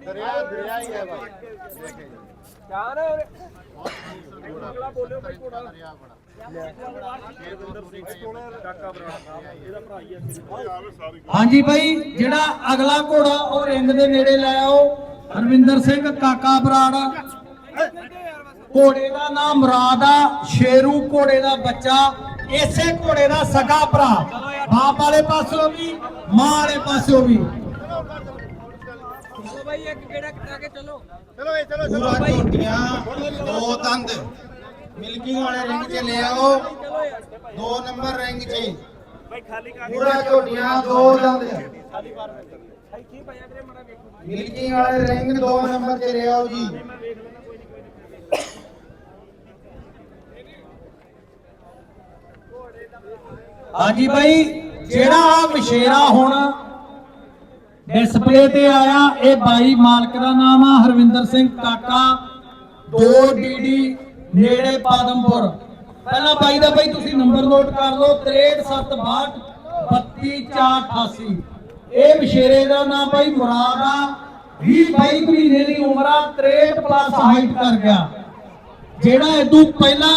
ਦਰਿਆ ਦਰਿਆ ਹੀ ਹੈ ਭਾਈ ਹਾਂਜੀ ਭਾਈ, ਜਿਹੜਾ ਅਗਲਾ ਘੋੜਾ ਉਹ ਰਿੰਗ ਦੇ ਨੇੜੇ ਲੈ ਆਓ ਹਰਵਿੰਦਰ ਸਿੰਘ ਕਾਕਾ ਬਰਾੜ। ਘੋੜੇ ਦਾ ਨਾਮ ਮੁਰਾਦ ਆ ਸ਼ੇਰੂ ਘੋੜੇ ਦਾ ਬੱਚਾ, ਇਸੇ ਘੋੜੇ ਦਾ ਸਗਾ ਭਰਾ। ਬਾਪ ਵਾਲੇ ਪਾਸਿਓਂ ਵੀ ਮਾਂ ਵਾਲੇ ਪਾਸਿਓਂ ਵੀ। ਚਲੋ ਇਹ ਚਲੋ। ਚਲੋ ਪੂਰਾ ਝੋਟੀਆਂ ਦੋ ਦੰਦ ਮਿਲਕਿੰਗ ਵਾਲੇ ਰਿੰਗ 'ਚ ਲੈ ਆਓ ਦੋ ਨੰਬਰ ਰਿੰਗ 'ਚ। ਪੂਰਾ ਝੋਟੀਆਂ ਦੋ ਦੰਦ ਮਿਲਕਿੰਗ ਵਾਲੇ ਰਿੰਗ ਦੋ ਨੰਬਰ 'ਚ ਲੈ ਆਓ ਜੀ। ਹਾਂਜੀ ਭਾਈ ਜਿਹੜਾ ਆ ਵਿਸ਼ੇਰਾ ਹੁਣ ਡਿਸਪਲੇ ਤੇ ਆਇਆ, ਇਹ ਬਾਈ ਮਾਲਕ ਦਾ ਨਾਮ ਆ, ਹਰਵਿੰਦਰ ਸਿੰਘ ਕਾਕਾ 2 ਨੇੜੇ ਪਾਦਮਪੁਰ। ਪਹਿਲਾਂ ਬਾਈ ਦਾ ਬਾਈ ਤੁਸੀਂ ਨੰਬਰ ਨੋਟ ਕਰ ਲਓ 63762 32488 ਇਹ ਵਿਸ਼ੇਰੇ ਦਾ ਨਾਮ ਬਾਈ ਮੁਰਾਦ ਆ 20 22 ਮਹੀਨੇ ਦੀ ਉਮਰ ਆ 63 ਪਲੱਸ ਹਾਈਟ ਕਰ ਗਿਆ। ਜਿਹੜਾ ਇਦੋਂ ਪਹਿਲਾਂ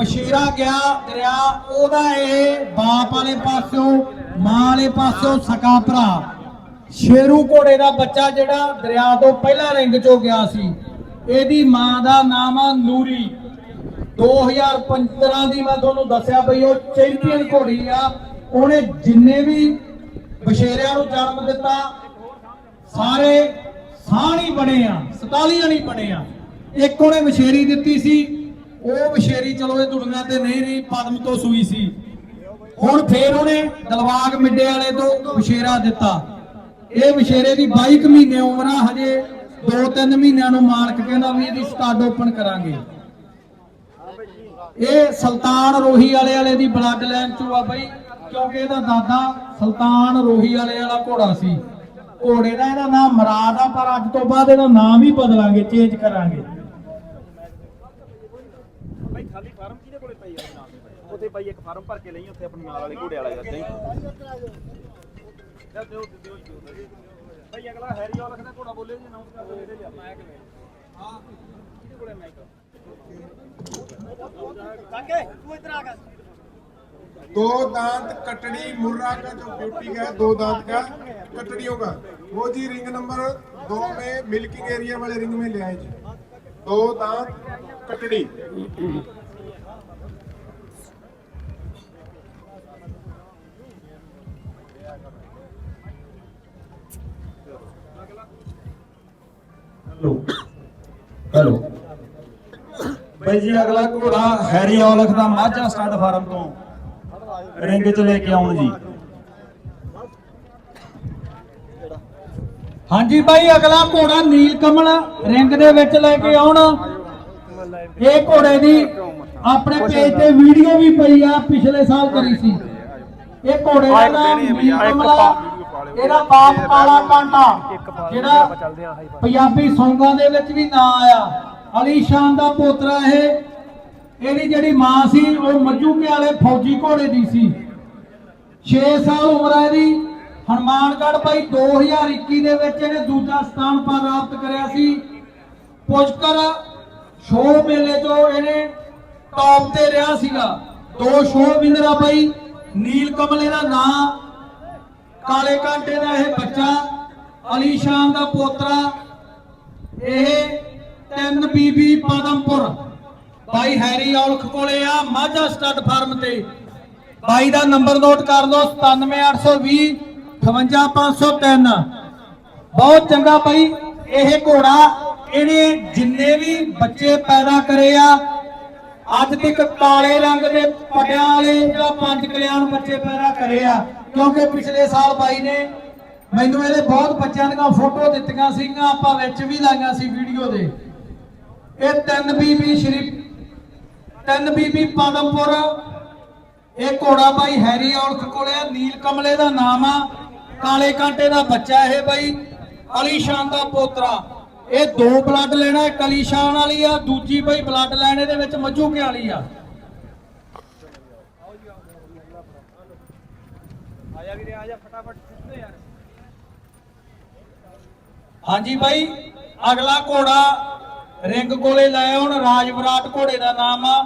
ਬਸ਼ੀਰਾ ਗਿਆ ਦਰਿਆ, ਉਹਦਾ ਇਹ ਬਾਪ ਵਾਲੇ ਪਾਸਿਓਂ, ਮਾਂ ਵਾਲੇ ਪਾਸਿਓਂ ਸਕਾ ਭਰਾ। ਸ਼ੇਰੂ ਘੋੜੇ ਦਾ ਬੱਚਾ ਜਿਹੜਾ ਦਰਿਆ ਤੋਂ ਪਹਿਲਾਂ ਰਿੰਗ ਚੋਂ ਗਿਆ ਸੀ, ਇਹਦੀ ਮਾਂ ਦਾ ਨਾਮ ਆ ਨੂਰੀ। 2015 ਦੀ ਮੈਂ ਤੁਹਾਨੂੰ ਦੱਸਿਆ ਬਈ ਉਹ ਚੈਂਪੀਅਨ ਘੋੜੀ ਆ, ਉਹਨੇ ਜਿੰਨੇ ਵੀ ਬਸ਼ੇਰਿਆਂ ਨੂੰ ਜਨਮ ਦਿੱਤਾ, ਸਾਰੇ ਸਾਣੀ ਬਣੇ ਆ 47 ਨਹੀਂ ਬਣੇ ਆ। ਇੱਕ ਉਹਨੇ ਵਿਸ਼ੇਰੀ ਦਿੱਤੀ ਸੀ ਉਹ ਵਿਸ਼ੇਰੀ ਚਲੋ ਇਹ ਦੁਨੀਆ ਤੇ ਨਹੀਂ ਰਹੀ, ਪਦਮ ਤੋਂ ਸੂਈ ਸੀ। ਹੁਣ ਫੇਰ ਉਹਨੇ ਦਲਵਾਗ ਮਿੱਡੇ ਵਾਲੇ ਤੋਂ ਵਿਸ਼ੇਰਾ ਦਿੱਤਾ। ਇਹ ਵਿਸ਼ੇਰੇ ਦੀ 22 ਮਹੀਨੇ ਉਮਰ ਆ, ਹਜੇ 2-3 ਮਹੀਨਿਆਂ ਨੂੰ ਮਾਲਕ ਕਹਿੰਦਾ ਵੀ ਇਹਦੀ ਸਟਾਡ ਓਪਨ ਕਰਾਂਗੇ। ਇਹ ਸੁਲਤਾਨ ਰੋਹੀ ਵਾਲੇ ਵਾਲੇ ਦੀ ਬਲੱਡ ਲਾਈਨ ਚੋਂ ਆ ਬਈ, ਕਿਉਂਕਿ ਇਹਦਾ ਦਾਦਾ ਸੁਲਤਾਨ ਰੋਹੀ ਵਾਲੇ ਵਾਲਾ ਘੋੜਾ ਸੀ। ਘੋੜੇ ਦਾ ਇਹਦਾ ਨਾਮ ਮਰਾਦ ਆ, ਪਰ ਅੱਜ ਤੋਂ ਬਾਅਦ ਇਹਦਾ ਨਾਮ ਵੀ ਬਦਲਾਂਗੇ ਚੇਂਜ ਕਰਾਂਗੇ। ਖਾਲੀ ਫਾਰਮ ਕਿਹਦੇ ਕੋਲੇ ਪਈ ਆ ਨਾਲ ਉੱਥੇ ਭਾਈ ਇੱਕ ਫਾਰਮ ਭਰ ਕੇ ਲਈ ਉੱਥੇ ਆਪਣੇ ਨਾਲ ਵਾਲੇ ਘੋੜੇ ਵਾਲਾ ਜਾਂਦਾ ਹੀ ਚੱਲ ਦਿਓ ਦਿਓ ਦਿਓ ਭਾਈ ਅਗਲਾ ਹੈਰੀ ਵਾਲਾ ਕਹਿੰਦਾ ਘੋੜਾ ਬੋਲੇ ਜੀ ਅਨਾਉਂਸ ਕਰ ਦਿਓ ਇਹਦੇ ਲਿਆ ਮੈਂ ਕਿਵੇਂ ਹਾਂ ਕਿਹਦੇ ਕੋਲੇ ਮੈਂ ਕਾਕੇ ਤੂੰ ਇੱਧਰ ਆ ਕੇ दो दांत कटड़ी मुर्रा का जो ब्यूटी का है दो दांत का कटड़ियों का वो जी रिंग नंबर दो में मिल्किंग एरिया वाले रिंग में ले आए जी दो दांत कटड़ी ਹੈਲੋ। ਬਾਈ ਜੀ, ਅਗਲਾ ਘੋੜਾ ਹੈਰੀ ਔਲਖ ਦਾ ਮਾਝਾ ਸਟੱਡ ਫਾਰਮ ਤੋਂ ਰਿੰਗ 'ਚ ਲੈ ਕੇ ਆਉਣ ਜੀ। ਹਾਂਜੀ ਬਾਈ, ਅਗਲਾ ਘੋੜਾ ਨੀਲ ਕਮਲ ਰਿੰਗ ਦੇ ਵਿੱਚ ਲੈ ਕੇ ਆਉਣ। ਇਹ ਘੋੜੇ ਦੀ ਆਪਣੇ ਪੇਜ ਤੇ ਵੀਡੀਓ ਵੀ ਪਈ ਆ, ਪਿਛਲੇ ਸਾਲ ਕਰੀ ਸੀ। ਇਹ ਘੋੜੇ ਦਾ ਨਾਮ ਨੀਲ ਕਮਲਾ ਇਹਦਾ ਬਾਪ ਕਾਲਾ ਕਾਂਟਾ, ਜਿਹੜਾ ਪੰਜਾਬੀ ਸੌਂਗਾਂ ਦੇ ਵਿੱਚ ਵੀ ਨਾਂ ਆਇਆ। ਅਲੀ ਸ਼ਾਨ ਦਾ ਪੋਤਰਾ ਇਹ। ਇਹਦੀ ਜਿਹੜੀ ਮਾਂ ਸੀ, ਉਹ ਮੱਜੂਕੇ ਵਾਲੇ ਫੌਜੀ ਘੋੜੇ ਦੀ ਸੀ। 6 ਸਾਲ ਉਮਰ ਹੈ ਇਹਦੀ। ਹਨੂਮਾਨਗੜ੍ਹ ਭਾਈ 2021 ਦੇ ਵਿੱਚ ਇਹਨੇ ਦੂਜਾ ਸਥਾਨ ਪ੍ਰਾਪਤ ਕਰਿਆ ਸੀ। ਪੁਸ਼ਕਰ ਸ਼ੋਅ ਮੇਲੇ ਤੋਂ ਇਹਨੇ ਟੌਪ ਤੇ ਰਿਹਾ ਸੀਗਾ। ਦੋ ਸ਼ੋਅ ਵਿਨਰ ਆ ਭਾਈ, ਨੀਲ ਕਮਲ ਇਹਦਾ ਨਾਂ ਕਾਲੇ ਕਾਂਟੇ ਦਾ ਇਹ ਬੱਚਾ, ਅਲੀ ਸ਼ਾਮ ਦਾ ਪੋਤਰਾ, ਇਹ ਤਿੰਨ ਬੀਬੀ ਪਾਦਮਪੁਰ। ਬਾਈ ਹੈਰੀ ਔਲਖ ਕੋਲੇ ਆ, ਮਾਝਾ ਸਟੱਡ ਫਾਰਮ ਤੇ। ਬਾਈ ਦਾ ਨੰਬਰ ਨੋਟ ਕਰ ਲਓ 97820 58503 ਬਹੁਤ ਚੰਗਾ ਬਾਈ, ਇਹ ਘੋੜਾ, ਇਹਨੇ ਜਿੰਨੇ ਵੀ ਬੱਚੇ ਪੈਦਾ ਕਰੇ ਆ, ਅੱਜ ਤੱਕ ਕਾਲੇ ਰੰਗ ਦੇ ਪਟਿਆਲੇ ਵਾਲੇ ਜਾਂ ਪੰਜ ਕਲਿਆਣ ਬੱਚੇ ਪੈਦਾ ਕਰੇ ਆ। ਕਿਉਂਕਿ ਪਿਛਲੇ ਸਾਲ ਬਾਈ ਨੇ ਮੈਨੂੰ ਇਹਦੇ ਬਹੁਤ ਬੱਚਿਆਂ ਦੀਆਂ ਫੋਟੋ ਦਿੱਤੀਆਂ ਸੀਗੀਆਂ, ਆਪਾਂ ਵਿੱਚ ਵੀ ਲਾਈਆਂ ਸੀ ਵੀਡੀਓ ਦੇ। ਇਹ ਤਿੰਨ ਬੀਬੀ ਸ਼੍ਰੀ ਤਿੰਨ ਬੀਬੀ ਪਾਦਮਪੁਰ, ਇਹ ਘੋੜਾ ਬਾਈ ਹੈਰੀ ਔਲਖ ਕੋਲੇ ਆ, ਨੀਲ ਕਮਲੇ ਦਾ ਨਾਮ ਆ, ਕਾਲੇ ਕਾਂਟੇ ਦਾ ਬੱਚਾ ਇਹ ਬਾਈ, ਅਲੀਸ਼ਾਨ ਦਾ ਪੋਤਰਾ। ਇਹ ਦੋ ਬਲੱਡ ਲੈਣਾ, ਇੱਕ ਅਲੀਸ਼ਾਨ ਵਾਲੀ ਆ, ਦੂਜੀ ਬਾਈ ਬਲੱਡ ਲੈਣ, ਇਹਦੇ ਵਿੱਚ ਮੱਜੂਕੇ ਵਾਲੀ ਆ ਆ ਜਾ ਵੀਰੇ ਆ ਜਾ ਫਟਾਫਟ ਖਿੱਚ ਯਾਰ। ਹਾਂਜੀ ਬਾਈ ਅਗਲਾ ਘੋੜਾ ਰਿੰਗ ਕੋਲੇ ਲਾਇਆ ਹੁਣ ਰਾਜ ਵਿਰਾਟ ਘੋੜੇ ਦਾ ਨਾਮ ਆ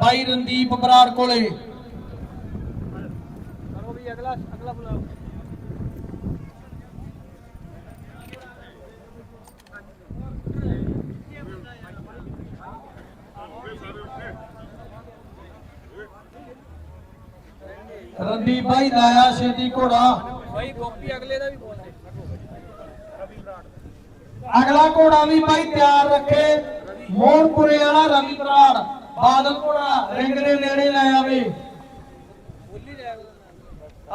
ਬਾਈ ਰਣਦੀਪ ਬਰਾੜ ਕੋਲੇ। ਕਰੋ ਵੀ ਅਗਲਾ ਅਗਲਾ ਬੁਲਾਓ। ਰਣਦੀਪ ਬਾਈ ਲਾਇਆ ਛੇਤੀ ਘੋੜਾ। ਬਾਈ ਗੋਪੀ ਅਗਲੇ ਦਾ ਵੀ ਬੋਲ ਦੇ। ਅਗਲਾ ਘੋੜਾ ਵੀ ਬਾਈ ਤਿਆਰ ਰੱਖੇ। ਮੋਹਨਪੁਰੇ ਵਾਲਾ ਰਵੀ ਬਰਾੜ ਬਾਦਲ ਘੋੜਾ ਰਿੰਗ ਦੇ ਨੇੜੇ ਲੈ ਆਵੇ।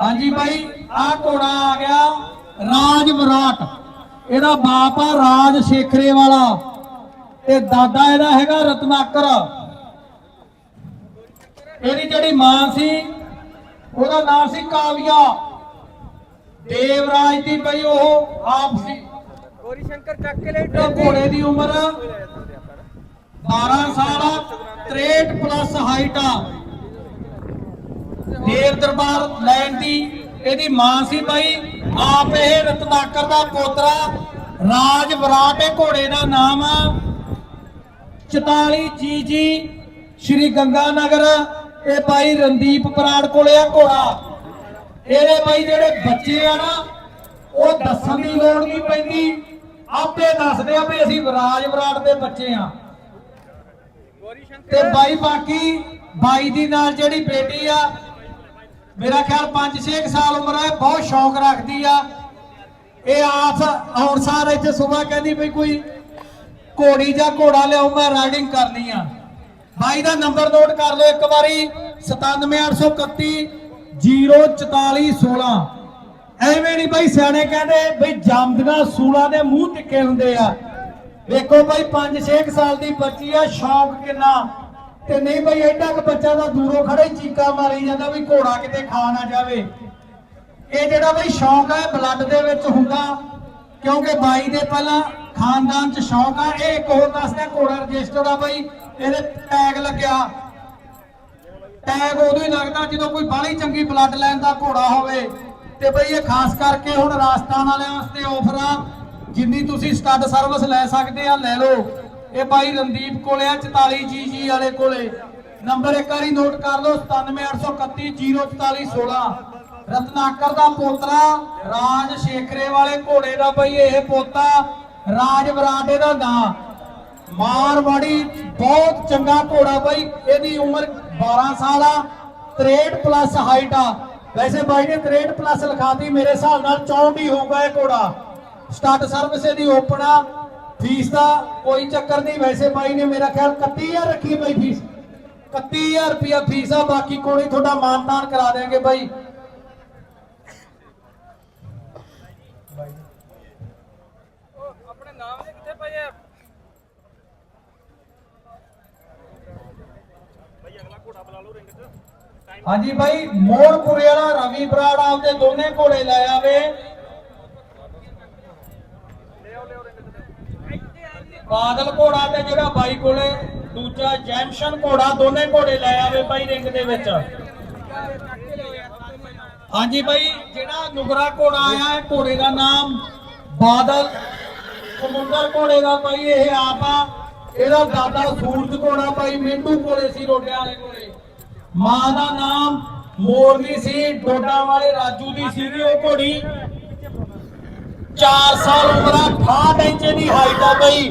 ਹਾਂਜੀ ਬਾਈ ਆਹ ਘੋੜਾ ਆ ਗਿਆ ਰਾਜ ਵਿਰਾਟ ਇਹਦਾ ਬਾਪ ਆ ਰਾਜ ਸ਼ੇਖਰੇ ਵਾਲਾ। ਤੇ ਦਾਦਾ ਇਹਦਾ ਹੈਗਾ ਰਤਨਾਕਰ। ਇਹਦੀ ਜਿਹੜੀ ਮਾਂ ਸੀ ਉਹਦਾ ਨਾਮ ਸੀ ਕਾਵਿਆ। ਦੇਵਰਾਜ ਦੀ ਬਈ ਉਹ ਆਪ ਸੀ ਗੋਰੀ ਸ਼ੰਕਰ ਚੱਕ ਕੇ ਲੈ ਇਹ ਘੋੜੇ ਦੀ ਉਮਰ 12 ਸਾਲ ਆ 63 ਪਲੱਸ ਹਾਈਟ ਆ। ਦੇਵ ਦਰਬਾਰ ਲੈਣ ਦੀ ਇਹਦੀ ਮਾਂ ਸੀ ਬਾਈ ਆਪ ਇਹ ਰਤਨਾਕਰ ਦਾ ਪੋਤਰਾ ਰਾਜ ਵਿਰਾਟ ਇਹ ਘੋੜੇ ਦਾ ਨਾਮ ਆ। 44 ਜੀ ਜੀ ਸ਼੍ਰੀ ਗੰਗਾ ਨਗਰ ਇਹ ਬਾਈ ਰਣਦੀਪ ਬਰਾੜ ਕੋਲੇ ਆ ਘੋੜਾ। ਇਹਦੇ ਬਾਈ ਜਿਹੜੇ ਬੱਚੇ ਆ ਨਾ, ਉਹ ਦੱਸਣ ਦੀ ਲੋੜ ਨਹੀਂ ਪੈਂਦੀ। ਆਪੇ ਦੱਸਦੇ ਆ ਵੀ ਅਸੀਂ ਵਿਰਾਜ ਬਰਾੜ ਦੇ ਬੱਚੇ ਆ। ਤੇ ਬਾਈ ਬਾਕੀ, ਬਾਈ ਦੀ ਨਾਲ ਜਿਹੜੀ ਬੇਟੀ ਆ, ਮੇਰਾ ਖਿਆਲ 5-6 ਸਾਲ ਉਮਰ ਹੈ ਬਹੁਤ ਸ਼ੌਕ ਰੱਖਦੀ ਆ। ਇਹ ਆਸ ਆਉਣ ਸਾਰ ਇੱਥੇ ਸਵੇਰ ਕਹਿੰਦੀ ਵੀ ਕੋਈ ਘੋੜੀ ਜਾਂ ਘੋੜਾ ਲਿਆਓ, ਮੈਂ ਰਾਈਡਿੰਗ ਕਰਨੀ ਆ। ਬਾਈ ਦਾ ਨੰਬਰ ਨੋਟ ਕਰ ਲਓ ਇੱਕ ਵਾਰੀ 97831 04416 ਐਵੇਂ ਨਹੀਂ ਬਾਈ ਸਿਆਣੇ ਕਹਿੰਦੇ ਬਈ ਜੰਮਦੀਆਂ ਸੂਲਾਂ ਦੇ ਮੂੰਹ ਟਿੱਕੇ ਹੁੰਦੇ ਆ। ਵੇਖੋ ਬਾਈ 5-6 ਸਾਲ ਦੀ ਬੱਚੀ ਆ, ਸ਼ੌਂਕ ਕਿੰਨਾ। ਤੇ ਨਹੀਂ ਬਈ ਐਡਾ ਕੁ ਬੱਚਾ ਦਾ ਦੂਰੋਂ ਖੜੇ ਚੀਕਾ ਮਾਰੀ ਜਾਂਦਾ ਵੀ ਘੋੜਾ ਕਿਤੇ ਖਾ ਨਾ ਜਾਵੇ। ਇਹ ਜਿਹੜਾ ਬਈ ਸ਼ੌਂਕ ਹੈ ਬਲੱਡ ਦੇ ਵਿੱਚ ਹੁੰਦਾ। ਕਿਉਂਕਿ ਬਾਈ ਦੇ ਪਹਿਲਾਂ ਖਾਨਦਾਨ ਚ ਸ਼ੌਂਕ ਆ, ਇਹ ਇੱਕ ਹੋਰ ਦੱਸਦਾ ਘੋੜਾ ਰਜਿਸਟਰ ਆ ਬਈ। ਇਹਦੇ ਟੈਗ ਲੱਗਿਆ। ਟੈਗ ਉਦੋਂ ਹੀ ਲੱਗਦਾ ਜਦੋਂ ਕੋਈ ਬਾਹਲੀ ਚੰਗੀ ਬਲੱਡ ਲਾਈਨ ਦਾ ਘੋੜਾ ਹੋਵੇ। ਤੇ ਬਈ ਇਹ ਖਾਸ ਕਰਕੇ ਹੁਣ ਰਾਜਸਥਾਨ ਵਾਲਿਆਂ ਵਾਸਤੇ ਆਫਰ ਆ। ਜਿੰਨੀ ਤੁਸੀਂ ਸਟੱਡ ਸਰਵਿਸ ਲੈ ਸਕਦੇ ਆ, ਲੈ ਲਓ। ਇਹ ਬਾਈ ਰਣਦੀਪ ਕੋਲੇ ਆ 44 ਜੀ ਜੀ ਵਾਲੇ ਕੋਲੇ। ਨੰਬਰ ਇੱਕ ਵਾਰੀ ਨੋਟ ਕਰ ਲਓ 9783104416 ਰਤਨਾਕਰ ਦਾ ਪੋਤਰਾ, ਰਾਜ ਸ਼ੇਖਰੇ ਵਾਲੇ ਘੋੜੇ ਦਾ ਬਈ ਇਹ ਪੋਤਾ, ਰਾਜ ਬਰਾਡੇ ਦਾ ਨਾਂ। ਮਾਰਵਾੜੀ ਬਹੁਤ ਚੰਗਾ ਘੋੜਾ ਬਾਈ, ਇਹਦੀ ਉਮਰ 12 ਸਾਲ ਆ 63 ਪਲੱਸ ਹਾਈਟ ਆ। ਵੈਸੇ ਬਾਈ ਨੇ 63 ਪਲੱਸ ਲਿਖਾਤੀ, ਮੇਰੇ ਹਿਸਾਬ ਨਾਲ 64 ਹੀ ਹੋਊਗਾ ਇਹ ਘੋੜਾ। ਸਟਾਰਟ ਸਰਵਿਸ ਇਹਦੀ ਓਪਨ ਆ ਫੀਸ ਦਾ ਕੋਈ ਚੱਕਰ ਨਹੀਂ। ਵੈਸੇ ਬਾਈ ਨੇ ਮੇਰਾ ਖਿਆਲ 31000 ਰੱਖੀ ਬਾਈ ਫੀਸ 31000 ਰੁਪਿਆ ਫੀਸ ਆ, ਬਾਕੀ ਕੋਲੇ ਤੁਹਾਡਾ ਮਾਨਤਾਨ ਕਰਾ ਦੇਾਂਗੇ ਬਾਈ ਉਹ ਆਪਣੇ ਨਾਮ ਦੇ ਕਿੱਥੇ ਪਏ ਆ ਬਾਈ ਅਗਲਾ ਘੋੜਾ ਬੁਲਾ ਲਓ ਰਿੰਗ 'ਚ ਟਾਈਮ ਹਾਂਜੀ ਬਾਈ ਮੋਹਨਪੁਰੇ ਵਾਲਾ ਰਵੀ ਬਰਾੜ ਆਪਦੇ ਦੋਨੇ ਘੋੜੇ ਲੈ ਆਵੇ। ਬਾਦਲ ਘੋੜਾ ਤੇ ਜਿਹੜਾ ਬਾਈ ਕੋਲੇ ਦੂਜਾ ਜੈਮਸ਼ਨ ਘੋੜਾ ਦੋਨੇ ਘੋੜੇ ਲੈ ਆਵੇ ਬਾਈ ਰਿੰਗ ਦੇ ਵਿੱਚ। ਹਾਂਜੀ ਬਾਈ ਜਿਹੜਾ ਨੁਗਰਾ ਘੋੜਾ ਆਇਆ ਹੈ ਘੋੜੇ ਦਾ ਨਾਮ ਬਾਦਲ ਸਮੁੰਦਰ ਘੋੜੇ ਦਾ ਬਾਈ ਇਹ ਆਪ ਆ। ਇਹਦਾ ਦਾਦਾ ਸੂਰਜ ਘੋੜਾ ਬਾਈ ਮਿੰਟੂ ਕੋਲੇ ਸੀ ਰੋਡਿਆਂ ਵਾਲੇ ਕੋਲੇ ਮਾਂ ਦਾ ਨਾਮ ਮੋਰਨੀ ਸੀ, ਡੋਡਾ ਵਾਲੇ ਰਾਜੂ ਦੀ ਸੀਗੀ ਉਹ ਘੋੜੀ। 4 ਸਾਲ ਉਮਰ 68 ਇੰਚ ਦੀ ਹਾਈਟ ਆ ਬਈ।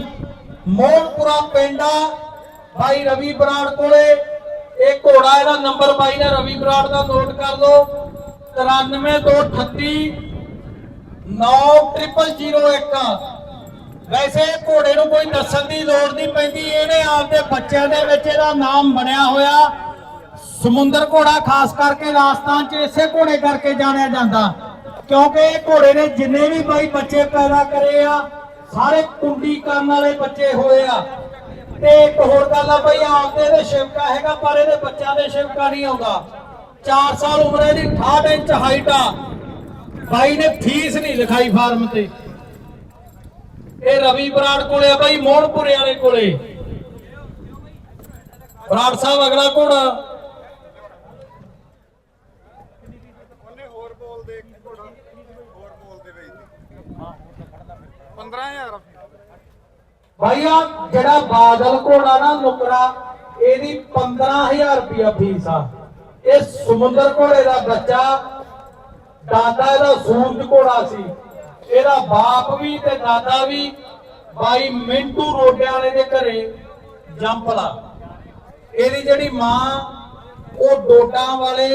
ਮੋਹਨਪੁਰਾ ਪਿੰਡਾ ਬਾਈ ਰਵੀ ਬਰਾੜ ਕੋਲੇ। ਇਹ ਘੋੜਾ, ਇਹਦਾ ਨੰਬਰ ਬਾਈ ਦਾ ਰਵੀ ਬਰਾੜ ਦਾ, ਨੋਟ ਕਰ ਲਓ। 93238 9001 ਵੈਸੇ ਘੋੜੇ ਨੂੰ ਕੋਈ ਦੱਸਣ ਦੀ ਲੋੜ ਨਹੀਂ ਪੈਂਦੀ, ਇਹਨੇ ਆਪਦੇ ਬੱਚਿਆਂ ਦੇ ਵਿੱਚ ਇਹਦਾ ਨਾਮ ਬਣਿਆ ਹੋਇਆ। ਸਮੁੰਦਰ ਘੋੜਾ ਖਾਸ ਕਰਕੇ ਰਾਜਸਥਾਨ 'ਚ ਇਸੇ ਘੋੜੇ ਕਰਕੇ ਜਾਣਿਆ ਜਾਂਦਾ। ਕਿਉਂਕਿ ਇਹ ਘੋੜੇ ਨੇ ਜਿੰਨੇ ਵੀ ਬਾਈ ਬੱਚੇ ਪੈਦਾ ਕਰੇ ਆ, ਸਾਰੇ ਕੁੰਡੀ ਕਰਨ ਵਾਲੇ ਬੱਚੇ ਹੋਏ ਆ। ਤੇ ਇੱਕ ਹੋਰ ਗੱਲ ਆ ਬਈ, ਆਪਦੇ ਦੇ ਸ਼ਿਵਕਾ ਹੈਗਾ, ਪਰ ਇਹਦੇ ਬੱਚਿਆਂ ਦੇ ਸ਼ਿਵਕਾ ਨਹੀਂ ਆਉਂਦਾ। 4 ਸਾਲ ਉਮਰ ਇਹਦੀ 68 ਇੰਚ ਹਾਈਟ ਆ। ਬਾਈ ਨੇ ਫੀਸ ਨਹੀਂ ਲਿਖਾਈ ਫਾਰਮ ਤੇ। ਇਹ ਰਵੀ ਬਰਾੜ ਕੋਲੇ ਆ ਬਾਈ, ਮੋਹਨਪੁਰੇ ਵਾਲੇ ਕੋਲੇ। ਬਰਾੜ ਸਾਹਿਬ, ਅਗਲਾ ਘੋੜਾ ਉਹਨੇ ਹੋਰ ਬੋਲ ਦੇਖ ਕੇ ਘੋੜਾ ਹੋਰ ਮੋਲ ਦੇ ਵੇਚ ਦੇ 15000 ਭਾਈ ਜਿਹੜਾ ਬਾਦਲ ਘੋੜਾ ਨਾ ਨੁਕਰਾ ਇਹਦੀ 15000 ਰੁਪਇਆ ਫੀਸ ਆ। ਇਹ ਸਮੁੰਦਰ ਘੋੜੇ ਦਾ ਬੱਚਾ, ਦਾਦਾ ਇਹਦਾ ਸੂਰਜ ਘੋੜਾ ਸੀ। ਇਹਦਾ ਬਾਪ ਵੀ ਤੇ ਦਾਦਾ ਵੀ ਬਾਈ ਮਿੰਟੂ ਰੋਡਿਆਂ ਵਾਲੇ ਦੇ ਘਰੇ ਜੰਪਲਾ ਇਹਦੀ ਜਿਹੜੀ ਮਾਂ, ਉਹ ਡੋਡਾਂ ਵਾਲੇ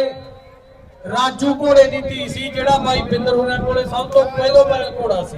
ਰਾਜੂ ਘੋੜੇ ਦੀ ਧੀ ਸੀ, ਜਿਹੜਾ ਬਾਈ ਬਿੰਦਰ ਹੋਰਾਂ ਕੋਲੇ ਸਭ ਤੋਂ ਪਹਿਲੋ ਪਹਿਲ ਘੋੜਾ ਸੀ।